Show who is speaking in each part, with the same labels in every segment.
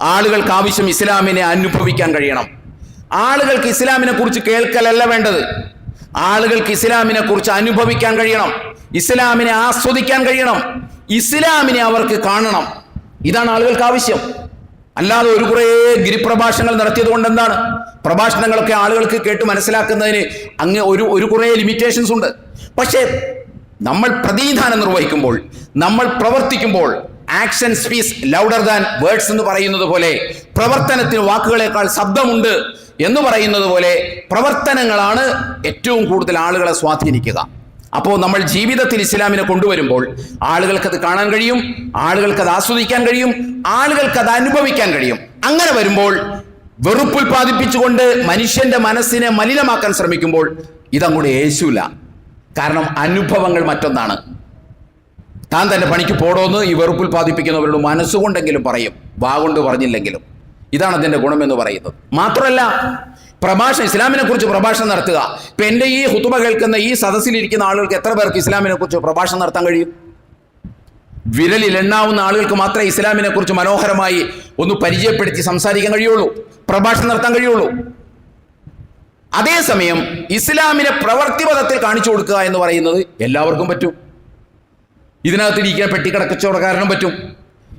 Speaker 1: ആളുകൾക്ക് ആവശ്യം ഇസ്ലാമിനെ അനുഭവിക്കാൻ കഴിയണം. ആളുകൾക്ക് ഇസ്ലാമിനെ കുറിച്ച് കേൾക്കലല്ല വേണ്ടത്. ആളുകൾക്ക് ഇസ്ലാമിനെ കുറിച്ച് അനുഭവിക്കാൻ കഴിയണം. ഇസ്ലാമിനെ ആസ്വദിക്കാൻ കഴിയണം. ഇസ്ലാമിനെ അവർക്ക് കാണണം. ഇതാണ് ആളുകൾക്ക് ആവശ്യം. അല്ലാതെ ഒരു കുറേ ഗിരിപ്രഭാഷണങ്ങൾ നടത്തിയത് കൊണ്ട് എന്താണ്? പ്രഭാഷണങ്ങളൊക്കെ ആളുകൾക്ക് കേട്ട് മനസ്സിലാക്കുന്നതിന് അങ്ങ് ഒരു ഒരു കുറേ ലിമിറ്റേഷൻസ് ഉണ്ട്. പക്ഷേ നമ്മൾ പ്രതിനിധാനം നിർവഹിക്കുമ്പോൾ നമ്മൾ പ്രവർത്തിക്കുമ്പോൾ action speaks louder than words എന്ന് പറയുന്നത് പോലെ പ്രവർത്തനത്തിന് വാക്കുകളേക്കാൾ ശബ്ദമുണ്ട് എന്ന് പറയുന്നത് പോലെ പ്രവർത്തനങ്ങളാണ് ഏറ്റവും കൂടുതൽ ആളുകളെ സ്വാധീനിക്കുക. അപ്പോൾ നമ്മൾ ജീവിതത്തിൽ ഇസ്ലാമിനെ കൊണ്ടുവരുമ്പോൾ ആളുകൾക്കത് കാണാൻ കഴിയും ആളുകൾക്കത് ആസ്വദിക്കാൻ കഴിയും ആളുകൾക്കത് അനുഭവിക്കാൻ കഴിയും. അങ്ങനെ വരുമ്പോൾ വെറുപ്പുൽപാദിപ്പിച്ചുകൊണ്ട് മനുഷ്യന്റെ മനസ്സിനെ മലിനമാക്കാൻ ശ്രമിക്കുമ്പോൾ ഇതങ്ങോട്ട് യേശുല്ല കാരണം അനുഭവങ്ങൾ മറ്റൊന്നാണ്. താൻ തന്റെ പണിക്ക് പോടോന്ന് ഈ വെറുപ്പുൽപാദിപ്പിക്കുന്നവരോട് മനസ്സുകൊണ്ടെങ്കിലും പറയും. വാ കൊണ്ട് പറഞ്ഞില്ലെങ്കിലും. ഇതാണ് അതിന്റെ ഗുണമെന്ന് പറയുന്നത്. മാത്രമല്ല പ്രഭാഷണം ഇസ്ലാമിനെ കുറിച്ച് പ്രഭാഷണം നടത്തുക. ഇപ്പൊ എന്റെ ഈ ഹുത്തുമ കേൾക്കുന്ന ഈ സദസ്സിലിരിക്കുന്ന ആളുകൾക്ക് എത്ര പേർക്ക് ഇസ്ലാമിനെ കുറിച്ച് പ്രഭാഷണം നടത്താൻ കഴിയും? വിരലിൽ എണ്ണാവുന്ന ആളുകൾക്ക് മാത്രമേ ഇസ്ലാമിനെ കുറിച്ച് മനോഹരമായി ഒന്ന് പരിചയപ്പെടുത്തി സംസാരിക്കാൻ കഴിയുള്ളൂ പ്രഭാഷണം നടത്താൻ കഴിയുള്ളൂ. അതേസമയം ഇസ്ലാമിനെ പ്രവർത്തിപഥത്തിൽ കാണിച്ചു കൊടുക്കുക എന്ന് പറയുന്നത് എല്ലാവർക്കും പറ്റും. ഇതിനകത്തിരിക്കുന്ന പെട്ടിക്കടക്കച്ചവടക്കാരനും പറ്റും.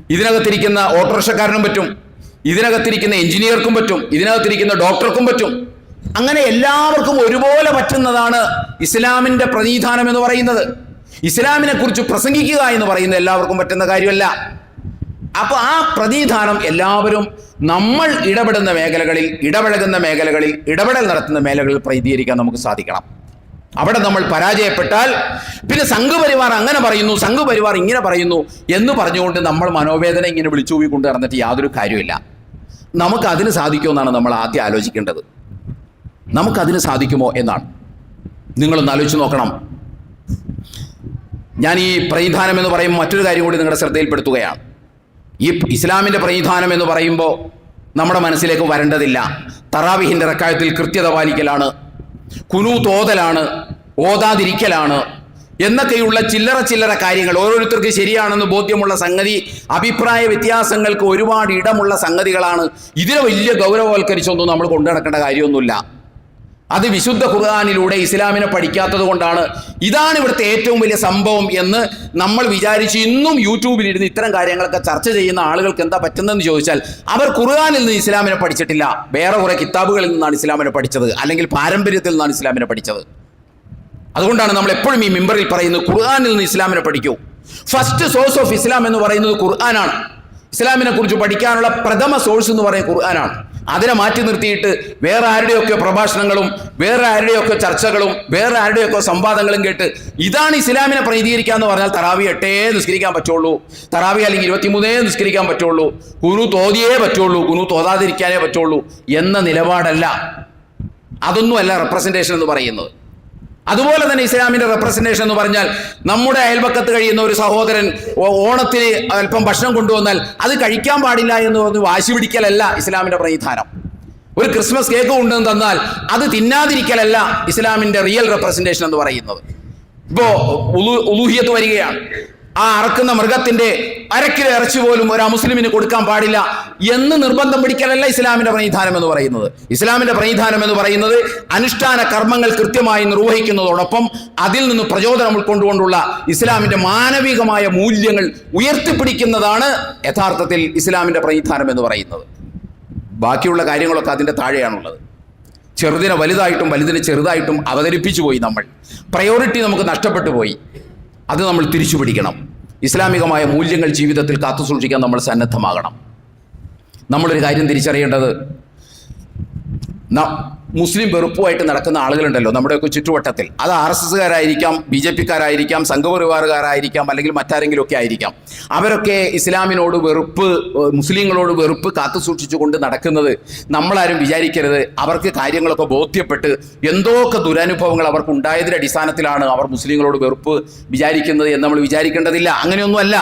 Speaker 1: ഇതിനകത്തിരിക്കുന്ന ഓട്ടോറിക്ഷക്കാരനും പറ്റും. ഇതിനകത്തിരിക്കുന്ന എഞ്ചിനീയർക്കും പറ്റും. ഇതിനകത്തിരിക്കുന്ന ഡോക്ടർക്കും പറ്റും. അങ്ങനെ എല്ലാവർക്കും ഒരുപോലെ പറ്റുന്നതാണ് ഇസ്ലാമിന്റെ പ്രതിനിധാനം എന്ന് പറയുന്നത്. ഇസ്ലാമിനെ കുറിച്ച് പ്രസംഗിക്കുക എന്ന് പറയുന്നത് എല്ലാവർക്കും പറ്റുന്ന കാര്യമല്ല. അപ്പൊ ആ പ്രതിനിധാനം എല്ലാവരും നമ്മൾ ഇടപെടുന്ന മേഖലകളിൽ ഇടപഴകുന്ന മേഖലകളിൽ ഇടപെടൽ നടത്തുന്ന മേഖലകളിൽ പ്രതികരിക്കാൻ നമുക്ക് സാധിക്കണം. അവിടെ നമ്മൾ പരാജയപ്പെട്ടാൽ പിന്നെ സംഘപരിവാർ അങ്ങനെ പറയുന്നു സംഘപരിവാർ ഇങ്ങനെ പറയുന്നു എന്ന് പറഞ്ഞുകൊണ്ട് നമ്മൾ മനോവേദന ഇങ്ങനെ വിളിച്ചു പോയി കൊണ്ട് നടന്നിട്ട് യാതൊരു കാര്യമില്ല നമുക്ക് അതിന് സാധിക്കുമെന്നാണ് നമ്മൾ ആദ്യം ആലോചിക്കേണ്ടത്. നമുക്കതിന് സാധിക്കുമോ എന്നാണ്. നിങ്ങളൊന്ന് ആലോചിച്ച് നോക്കണം. ഞാൻ ഈ പ്രതിധാനം എന്ന് പറയുമ്പോൾ മറ്റൊരു കാര്യം കൂടി നിങ്ങളുടെ ശ്രദ്ധയിൽപ്പെടുത്തുകയാണ്. ഈ ഇസ്ലാമിന്റെ പ്രതിധാനം എന്ന് പറയുമ്പോൾ നമ്മുടെ മനസ്സിലേക്ക് വരേണ്ടതില്ല. തറാവിഹിന്റെ റക്കായത്തിൽ കൃത്യത പാലിക്കലാണ്. കുനു തോതലാണ് ഓതാതിരിക്കലാണ് എന്നൊക്കെയുള്ള ചില്ലറ ചില്ലറ കാര്യങ്ങൾ ഓരോരുത്തർക്ക് ശരിയാണെന്ന് ബോധ്യമുള്ള സംഗതി അഭിപ്രായ വ്യത്യാസങ്ങൾക്ക് ഒരുപാട് ഇടമുള്ള സംഗതികളാണ്. ഇതിനെ വലിയ ഗൗരവവൽക്കരിച്ചൊന്നും നമ്മൾ കൊണ്ടു നടക്കേണ്ട കാര്യമൊന്നുമില്ല. അത് വിശുദ്ധ ഖുർആാനിലൂടെ ഇസ്ലാമിനെ പഠിക്കാത്തത് കൊണ്ടാണ്. ഇതാണ് ഇവിടുത്തെ ഏറ്റവും വലിയ സംഭവം എന്ന് നമ്മൾ വിചാരിച്ച് ഇന്നും യൂട്യൂബിൽ ഇരുന്ന് ഇത്തരം കാര്യങ്ങളൊക്കെ ചർച്ച ചെയ്യുന്ന ആളുകൾക്ക് എന്താ പറ്റുന്നതെന്ന് ചോദിച്ചാൽ അവർ ഖുർആാനിൽ നിന്ന് ഇസ്ലാമിനെ പഠിച്ചിട്ടില്ല. വേറെ കുറെ കിതാബുകളിൽ നിന്നാണ് ഇസ്ലാമിനെ പഠിച്ചത്. അല്ലെങ്കിൽ പാരമ്പര്യത്തിൽ നിന്നാണ് ഇസ്ലാമിനെ പഠിച്ചത്. അതുകൊണ്ടാണ് നമ്മൾ എപ്പോഴും ഈ മെമ്പറിൽ പറയുന്നത് ഖുർആാനിൽ നിന്ന് ഇസ്ലാമിനെ പഠിക്കൂ. ഫസ്റ്റ് സോഴ്സ് ഓഫ് ഇസ്ലാം എന്ന് പറയുന്നത് ഖുർആനാണ്. ഇസ്ലാമിനെ കുറിച്ച് പഠിക്കാനുള്ള പ്രഥമ സോഴ്സ് എന്ന് പറയുന്നത് ഖുർആനാണ്. അതിനെ മാറ്റി നിർത്തിയിട്ട് വേറെ ആരുടെയൊക്കെ പ്രഭാഷണങ്ങളും വേറെ ആരുടെയൊക്കെ ചർച്ചകളും വേറെ ആരുടെയൊക്കെ സംവാദങ്ങളും കേട്ട് ഇതാണ് ഇസ്ലാമിനെ പ്രതികരിക്കുക എന്ന് പറഞ്ഞാൽ തറാവി എട്ടേ നിസ്കരിക്കാൻ പറ്റുള്ളൂ. തറാവി അല്ലെങ്കിൽ ഇരുപത്തിമൂന്നേ നിസ്കരിക്കാൻ പറ്റുള്ളൂ. കുനു തോതിയേ പറ്റുള്ളൂ. കുനു തോതാതിരിക്കാനേ പറ്റുള്ളൂ എന്ന നിലപാടല്ല. അതൊന്നുമല്ല റെപ്രസെന്റേഷൻ എന്ന് പറയുന്നത്. അതുപോലെ തന്നെ ഇസ്ലാമിന്റെ റെപ്രസെന്റേഷൻ എന്ന് പറഞ്ഞാൽ നമ്മുടെ അയൽപക്കത്ത് കഴിയുന്ന ഒരു സഹോദരൻ ഓണത്തിന് അല്പം ഭക്ഷണം കൊണ്ടുവന്നാൽ അത് കഴിക്കാൻ പാടില്ല എന്ന് പറഞ്ഞ് വാശി പിടിക്കലല്ല ഇസ്ലാമിന്റെ പ്രതിധാനം ഒരു ക്രിസ്മസ് കേക്ക് കൊണ്ടുവന്ന് തന്നാൽ അത് തിന്നാതിരിക്കലല്ല ഇസ്ലാമിന്റെ റിയൽ റെപ്രസെന്റേഷൻ എന്ന് പറയുന്നത്. ഇപ്പോ ഉലൂഹിയത്ത് വരികയാണ്. ആ അറക്കുന്ന മൃഗത്തിന്റെ അരക്കിൽ ഇറച്ചി പോലും ഒരു അമുസ്ലിമിന് കൊടുക്കാൻ പാടില്ല എന്ന് നിർബന്ധം പിടിക്കലല്ല ഇസ്ലാമിന്റെ പ്രതിധാനം എന്ന് പറയുന്നത്. ഇസ്ലാമിന്റെ പ്രതിധാനം എന്ന് പറയുന്നത് അനുഷ്ഠാന കർമ്മങ്ങൾ കൃത്യമായി നിർവഹിക്കുന്നതോടൊപ്പം അതിൽ നിന്ന് പ്രചോദനം ഉൾക്കൊണ്ടുകൊണ്ടുള്ള ഇസ്ലാമിന്റെ മാനവികമായ മൂല്യങ്ങൾ ഉയർത്തിപ്പിടിക്കുന്നതാണ് യഥാർത്ഥത്തിൽ ഇസ്ലാമിന്റെ പ്രതിധാനം എന്ന് പറയുന്നത്. ബാക്കിയുള്ള കാര്യങ്ങളൊക്കെ അതിന്റെ താഴെയാണുള്ളത്. ചെറുതിനെ വലുതായിട്ടും വലുതിനെ ചെറുതായിട്ടും അവതരിപ്പിച്ചു പോയി നമ്മൾ. പ്രയോറിറ്റി നമുക്ക് നഷ്ടപ്പെട്ടു പോയി. അത് നമ്മൾ തിരിച്ചു പിടിക്കണം ഇസ്ലാമികമായ മൂല്യങ്ങൾ ജീവിതത്തിൽ കാത്തു സൂക്ഷിക്കാൻ നമ്മൾ സന്നദ്ധമാകണം. നമ്മളൊരു കാര്യം തിരിച്ചറിയേണ്ടത് മുസ്ലിം വെറുപ്പുമായിട്ട് നടക്കുന്ന ആളുകളുണ്ടല്ലോ നമ്മുടെയൊക്കെ ചുറ്റുവട്ടത്തിൽ. അത് ആർ എസ് എസ്സുകാരായിരിക്കാം ബി ജെ പിക്കാരായിരിക്കാം സംഘപരിവാറുകാരായിരിക്കാം അല്ലെങ്കിൽ മറ്റാരെങ്കിലും ഒക്കെ ആയിരിക്കാം. അവരൊക്കെ ഇസ്ലാമിനോട് വെറുപ്പ് മുസ്ലിങ്ങളോട് വെറുപ്പ് കാത്തു സൂക്ഷിച്ചുകൊണ്ട് നടക്കുന്നത് നമ്മളാരും വിചാരിക്കരുത്. അവർക്ക് കാര്യങ്ങളൊക്കെ ബോധ്യപ്പെട്ട് എന്തോക്കെ ദുരനുഭവങ്ങൾ അവർക്ക് ഉണ്ടായതിന്റെ അടിസ്ഥാനത്തിലാണ് അവർ മുസ്ലിങ്ങളോട് വെറുപ്പ് വിചാരിക്കുന്നത് എന്ന് നമ്മൾ വിചാരിക്കേണ്ടതില്ല. അങ്ങനെയൊന്നുമല്ല.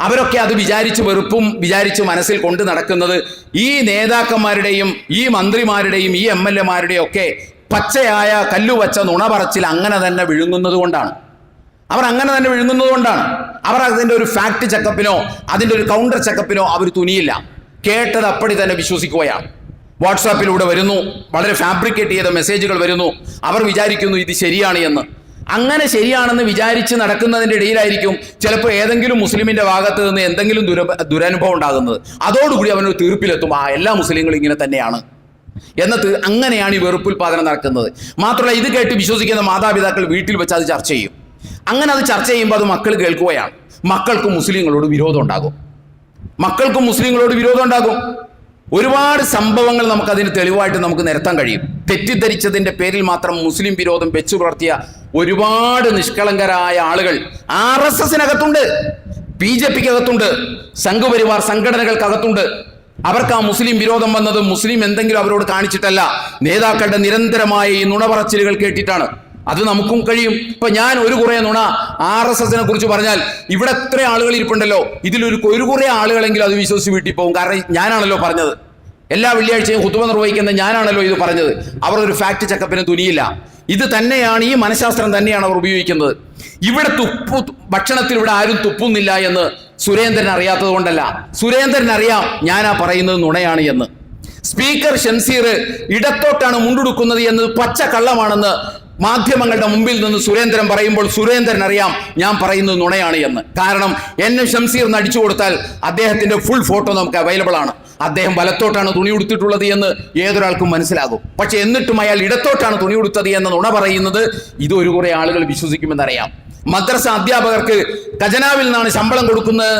Speaker 1: അവരൊക്കെ അത് വിചാരിച്ച് വെറുപ്പും വിചാരിച്ച് മനസ്സിൽ കൊണ്ട് നടക്കുന്നത് ഈ നേതാക്കന്മാരുടെയും ഈ മന്ത്രിമാരുടെയും ഈ എം എൽ എമാരുടെയും ഒക്കെ പച്ചയായ കല്ലുവച്ച നുണ പറച്ചിൽ അങ്ങനെ തന്നെ വിഴുങ്ങുന്നത് കൊണ്ടാണ്. അവർ അങ്ങനെ തന്നെ വിഴുങ്ങുന്നത് കൊണ്ടാണ്. അവർ അതിന്റെ ഒരു ഫാക്ട് ചെക്കപ്പിനോ അതിന്റെ ഒരു കൗണ്ടർ ചെക്കപ്പിനോ അവർ തുനിയില്ല. കേട്ടത് അപ്പടി തന്നെ വിശ്വസിക്കുകയാണ്. വാട്സാപ്പിലൂടെ വരുന്നു വളരെ ഫാബ്രിക്കേറ്റ് ചെയ്ത മെസ്സേജുകൾ വരുന്നു. അവർ വിചാരിക്കുന്നു ഇത് ശരിയാണ് എന്ന്. അങ്ങനെ ശരിയാണെന്ന് വിചാരിച്ച് നടക്കുന്നതിന്റെ ഇടയിലായിരിക്കും ചിലപ്പോൾ ഏതെങ്കിലും മുസ്ലിമിന്റെ ഭാഗത്ത് നിന്ന് എന്തെങ്കിലും ദുര ദുരനുഭവം ഉണ്ടാകുന്നത്. അതോടുകൂടി അവനൊരു തീർപ്പിലെത്തും. ആ എല്ലാ മുസ്ലിങ്ങളും ഇങ്ങനെ തന്നെയാണ്. എന്നത് അങ്ങനെയാണ് ഈ വെറുപ്പുൽപാദനം നടക്കുന്നത്. മാത്രമല്ല ഇത് കേട്ട് വിശ്വസിക്കുന്ന മാതാപിതാക്കൾ വീട്ടിൽ വെച്ച് അത് ചർച്ച ചെയ്യും. അങ്ങനെ അത് ചർച്ച ചെയ്യുമ്പോൾ അത് മക്കൾ കേൾക്കുകയാണ്. മക്കൾക്കും മുസ്ലിങ്ങളോട് വിരോധം ഉണ്ടാകും. മക്കൾക്കും മുസ്ലിങ്ങളോട് വിരോധം ഉണ്ടാകും. ഒരുപാട് സംഭവങ്ങൾ നമുക്ക് അതിന് തെളിവായിട്ട് നമുക്ക് നിരത്താൻ കഴിയും. തെറ്റിദ്ധരിച്ചതിന്റെ പേരിൽ മാത്രം മുസ്ലിം വിരോധം വെച്ചു പുലർത്തിയ ഒരുപാട് നിഷ്കളങ്കരായ ആളുകൾ ആർ എസ് എസിനകത്തുണ്ട് ബി ജെ പിക്ക് അകത്തുണ്ട് സംഘപരിവാർ സംഘടനകൾക്കകത്തുണ്ട്. അവർക്ക് ആ മുസ്ലിം വിരോധം വന്നത് മുസ്ലിം എന്തെങ്കിലും അവരോട് കാണിച്ചിട്ടല്ല. നേതാക്കളുടെ നിരന്തരമായ ഈ നുണപറച്ചിലുകൾ കേട്ടിട്ടാണ്. അത് നമുക്കും കഴിയും. ഇപ്പൊ ഞാൻ ഒരു കുറെ നുണ ആർ എസ് എസിനെ കുറിച്ച് പറഞ്ഞാൽ ഇവിടെ എത്ര ആളുകൾ ഇരിപ്പുണ്ടല്ലോ. ഇതിലൊരു ഒരു കുറെ ആളുകളെങ്കിലും അത് വിശ്വസിച്ച് വീട്ടിൽ പോകും. കാരണം ഞാനാണല്ലോ പറഞ്ഞത്. എല്ലാ വെള്ളിയാഴ്ചയും കുത്തുവ നിർവഹിക്കുന്ന ഞാനാണല്ലോ ഇത് പറഞ്ഞത്. അവർ ഒരു ഫാക്ട് ചെക്കപ്പിന് തുനിയില്ല. ഇത് തന്നെയാണ് ഈ മനഃശാസ്ത്രം തന്നെയാണ് അവർ ഉപയോഗിക്കുന്നത്. ഇവിടെ തുപ്പു ഭക്ഷണത്തിൽ ഇവിടെ ആരും തുപ്പുന്നില്ല എന്ന് സുരേന്ദ്രൻ അറിയാത്തത് കൊണ്ടല്ല. സുരേന്ദ്രൻ അറിയാം ഞാനാ പറയുന്നത് നുണയാണ് എന്ന്. സ്പീക്കർ ഷംസീർ ഇടത്തോട്ടാണ് മുണ്ടുടുക്കുന്നത് എന്നത് പച്ച കള്ളമാണെന്ന് മാധ്യമങ്ങളുടെ മുമ്പിൽ നിന്ന് സുരേന്ദ്രൻ പറയുമ്പോൾ സുരേന്ദ്രൻ അറിയാം ഞാൻ പറയുന്നത് നുണയാണ് എന്ന്. കാരണം എന്നെ ഷംസീർ നടിച്ചു കൊടുത്താൽ അദ്ദേഹത്തിന്റെ ഫുൾ ഫോട്ടോ നമുക്ക് അവൈലബിൾ ആണ്. അദ്ദേഹം വലത്തോട്ടാണ് തുണി ഉടുത്തിട്ടുള്ളത് എന്ന് ഏതൊരാൾക്കും മനസ്സിലാകും. പക്ഷെ എന്നിട്ടും അയാൾ ഇടത്തോട്ടാണ് തുണി ഉടുത്തത് എന്ന നുണ പറയുന്നത് ഇത് ഒരു കുറെ ആളുകൾ വിശ്വസിക്കുമെന്നറിയാം. മദ്രസ അധ്യാപകർക്ക് ഖജനാവിൽ നിന്നാണ് ശമ്പളം കൊടുക്കുന്നത്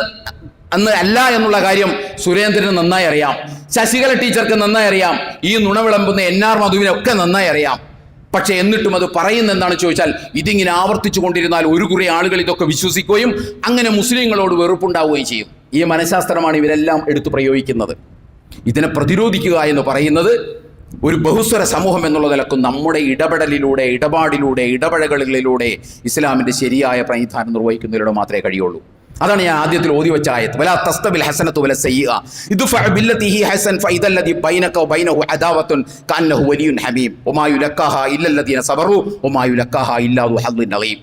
Speaker 1: അന്ന് അല്ല എന്നുള്ള കാര്യം സുരേന്ദ്രന് നന്നായി അറിയാം. ശശികല ടീച്ചർക്ക് നന്നായി അറിയാം. ഈ നുണ വിളമ്പുന്ന എൻ ആർ മധുവിനൊക്കെ നന്നായി അറിയാം. പക്ഷെ എന്നിട്ടും അത് പറയുന്ന എന്താണെന്ന് ചോദിച്ചാൽ ഇതിങ്ങനെ ആവർത്തിച്ചു കൊണ്ടിരുന്നാൽ ഒരു കുറെ ആളുകൾ ഇതൊക്കെ വിശ്വസിക്കുകയും അങ്ങനെ മുസ്ലിങ്ങളോട് വെറുപ്പുണ്ടാവുകയും ചെയ്യും. ഈ മനഃശാസ്ത്രമാണ് ഇവരെല്ലാം എടുത്തു പ്രയോഗിക്കുന്നത്. ഇതിനെ പ്രതിരോധിക്കുക എന്ന് പറയുന്നത് ഒരു ബഹുസ്വര സമൂഹം എന്നുള്ള നിലക്കും നമ്മുടെ ഇടപെടലിലൂടെ ഇടപാടിലൂടെ ഇടപഴകലുകളിലൂടെ ഇസ്ലാമിന്റെ ശരിയായ പ്രൈധാനം നിർവഹിക്കുന്നതിലൂടെ മാത്രമേ കഴിയുള്ളൂ. അതാണ് ഞാൻ ആദ്യത്തിൽ ഓതി വെച്ച ആയത്ത്. വല സയ്യ ഹസൻ ഫൈദല്ലദി ബൈനക ഹമീം.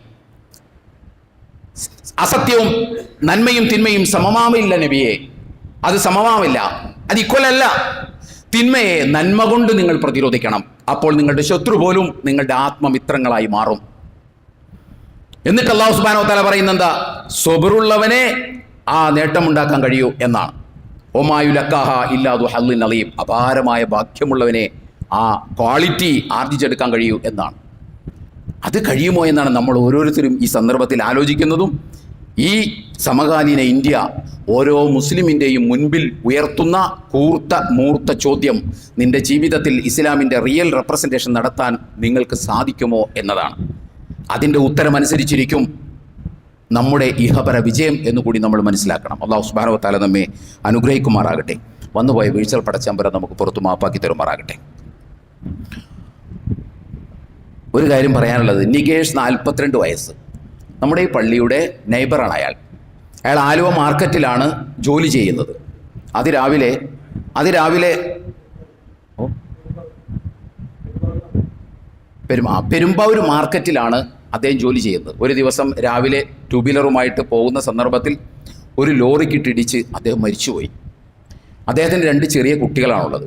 Speaker 1: അസത്യവും നന്മയും തിന്മയും സമമാവില്ല നബിയെ. അത് സമമാവില്ല. അത് ഇക്വലല്ല തിന്മയെ നന്മ കൊണ്ട് നിങ്ങൾ പ്രതിരോധിക്കണം. അപ്പോൾ നിങ്ങളുടെ ശത്രു പോലും നിങ്ങളുടെ ആത്മമിത്രങ്ങളായി മാറും. എന്നിട്ട് അള്ളാഹു സുബാനോ തല പറയുന്ന എന്താ? സ്വബറുള്ളവനെ ആ നേട്ടമുണ്ടാക്കാൻ കഴിയൂ എന്നാണ്. ഒമായുലക്കാഹ ഇല്ലാതു ഹല്ലിൻ അലീം. അപാരമായ ഭാഗ്യമുള്ളവനെ ആ ക്വാളിറ്റി ആർജിച്ചെടുക്കാൻ കഴിയൂ എന്നാണ്. അത് കഴിയുമോ എന്നാണ് നമ്മൾ ഓരോരുത്തരും ഈ സന്ദർഭത്തിൽ ആലോചിക്കുന്നതും. ഈ സമകാലീന ഇന്ത്യ ഓരോ മുസ്ലിമിന്റെയും മുൻപിൽ ഉയർത്തുന്ന കൂർത്ത മൂർത്ത ചോദ്യം നിന്റെ ജീവിതത്തിൽ ഇസ്ലാമിന്റെ റിയൽ റെപ്രസെന്റേഷൻ നടത്താൻ നിങ്ങൾക്ക് സാധിക്കുമോ എന്നതാണ്. അതിന്റെ ഉത്തരമനുസരിച്ചിരിക്കും നമ്മുടെ ഇഹപര വിജയം എന്നുകൂടി നമ്മൾ മനസ്സിലാക്കണം. അള്ളാഹു സുബാനോ താല നമ്മെ അനുഗ്രഹിക്കുമാറാകട്ടെ. വന്നുപോയ വീഴ്ചകൾ പടച്ചമ്പരം നമുക്ക് പുറത്തു മാപ്പാക്കി തരുമാറാകട്ടെ. ഒരു കാര്യം പറയാനുള്ളത് നികേഷ് നാൽപ്പത്തിരണ്ട് വയസ്സ്. നമ്മുടെ ഈ പള്ളിയുടെ നെയ്ബറാണ് അയാൾ. അയാൾ ആലുവ മാർക്കറ്റിലാണ് ജോലി ചെയ്യുന്നത്. അതിരാവിലെ അതിരാവിലെ പെരും ആ പെരുമ്പാവൂർ മാർക്കറ്റിലാണ് അദ്ദേഹം ജോലി ചെയ്യുന്നത്. ഒരു ദിവസം രാവിലെ ടു വീലറുമായിട്ട് പോകുന്ന സന്ദർഭത്തിൽ ഒരു ലോറിക്കിട്ടിടിച്ച് അദ്ദേഹം മരിച്ചുപോയി. അദ്ദേഹത്തിന് രണ്ട് ചെറിയ കുട്ടികളാണുള്ളത്.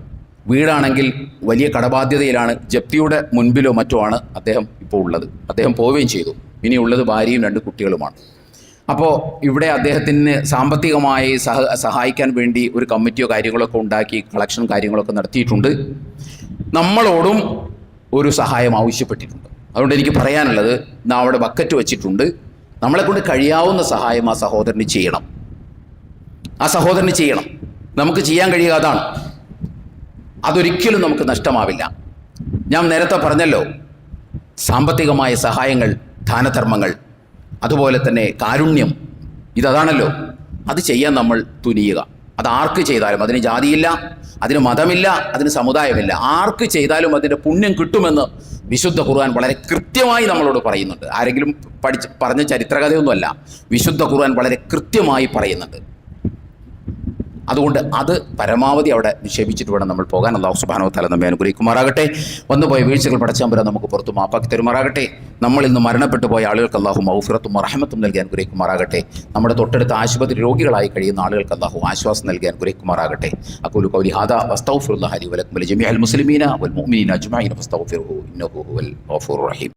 Speaker 1: വീടാണെങ്കിൽ വലിയ കടബാധ്യതയിലാണ്. ജപ്തിയുടെ മുൻപിലോ മറ്റോ ആണ് അദ്ദേഹം ഇപ്പോൾ ഉള്ളത്. അദ്ദേഹം പോവുകയും ചെയ്തു. ഇനിയുള്ളത് ഭാര്യയും രണ്ട് കുട്ടികളുമാണ്. അപ്പോൾ ഇവിടെ അദ്ദേഹത്തിന് സാമ്പത്തികമായി സഹ സഹായിക്കാൻ വേണ്ടി ഒരു കമ്മിറ്റിയോ കാര്യങ്ങളൊക്കെ ഉണ്ടാക്കി കളക്ഷൻ കാര്യങ്ങളൊക്കെ നടത്തിയിട്ടുണ്ട്. നമ്മളോടും ഒരു സഹായം ആവശ്യപ്പെട്ടിട്ടുണ്ട്. അതുകൊണ്ട് എനിക്ക് പറയാനുള്ളത് നാം അവിടെ ബക്കറ്റ് വെച്ചിട്ടുണ്ട്. നമ്മളെക്കൊണ്ട് കഴിയാവുന്ന സഹായം ആ സഹോദരന് ചെയ്യണം. ആ സഹോദരന് ചെയ്യണം. നമുക്ക് ചെയ്യാൻ കഴിയുക അതാണ്. അതൊരിക്കലും നമുക്ക് നഷ്ടമാവില്ല. ഞാൻ നേരത്തെ പറഞ്ഞല്ലോ സാമ്പത്തികമായ സഹായങ്ങൾ ദാനധർമ്മങ്ങൾ അതുപോലെ തന്നെ കാരുണ്യം ഇതതാണല്ലോ. അത് ചെയ്യാൻ നമ്മൾ തുനിയുക. അത് ആർക്ക് ചെയ്താലും അതിന് ജാതിയില്ല അതിന് മതമില്ല അതിന് സമുദായമില്ല. ആർക്ക് ചെയ്താലും അതിന്റെ പുണ്യം കിട്ടുമെന്ന് വിശുദ്ധ ഖുർആൻ വളരെ കൃത്യമായി നമ്മളോട് പറയുന്നുണ്ട്. ആരെങ്കിലും പഠിച്ച് പറഞ്ഞ ചരിത്രകഥയൊന്നുമല്ല വിശുദ്ധ ഖുർആൻ വളരെ കൃത്യമായി പറയുന്നുണ്ട്. അതുകൊണ്ട് അത് പരമാവധി അവിടെ നിക്ഷേപിച്ചിട്ട് വേണം നമ്മൾ പോകാൻ. അള്ളാഹു സുബാനോ തല നമ്മെ അനുഗ്രഹിക്കുമാറാകട്ടെ. വന്നുപോയ വീഴ്ചകൾ പടച്ചാമ്പര നമുക്ക് പുറത്തു മാപ്പാക്കി തരുമാറാകട്ടെ. നമ്മൾ ഇന്ന് മരണപ്പെട്ടു പോയ ആളുകൾക്ക് അള്ളാഹു മൗഫിറത്തും റഹമത്തും നൽകി അനുഗ്രഹിക്കുമാറാകട്ടെ. നമ്മുടെ തൊട്ടടുത്ത ആശുപത്രി രോഗികളായി കഴിയുന്ന ആളുകൾക്ക് അള്ളാഹു ആശ്വാസം നൽകി അനുഗ്രഹിക്കുമാറാകട്ടെ. അക്കൂലു കൗലി ഹാദ വസ്തഗ്ഫിറുല്ലാഹി ലി വലക്കും വലിജമീഅൽ മുസ്ലിമീന വൽ മുഅ്മിനീന അജ്മഈന ഫസ്തഗ്ഫിറുഹു ഇന്നഹു ഹുവൽ ഗഫൂർ റഹീം.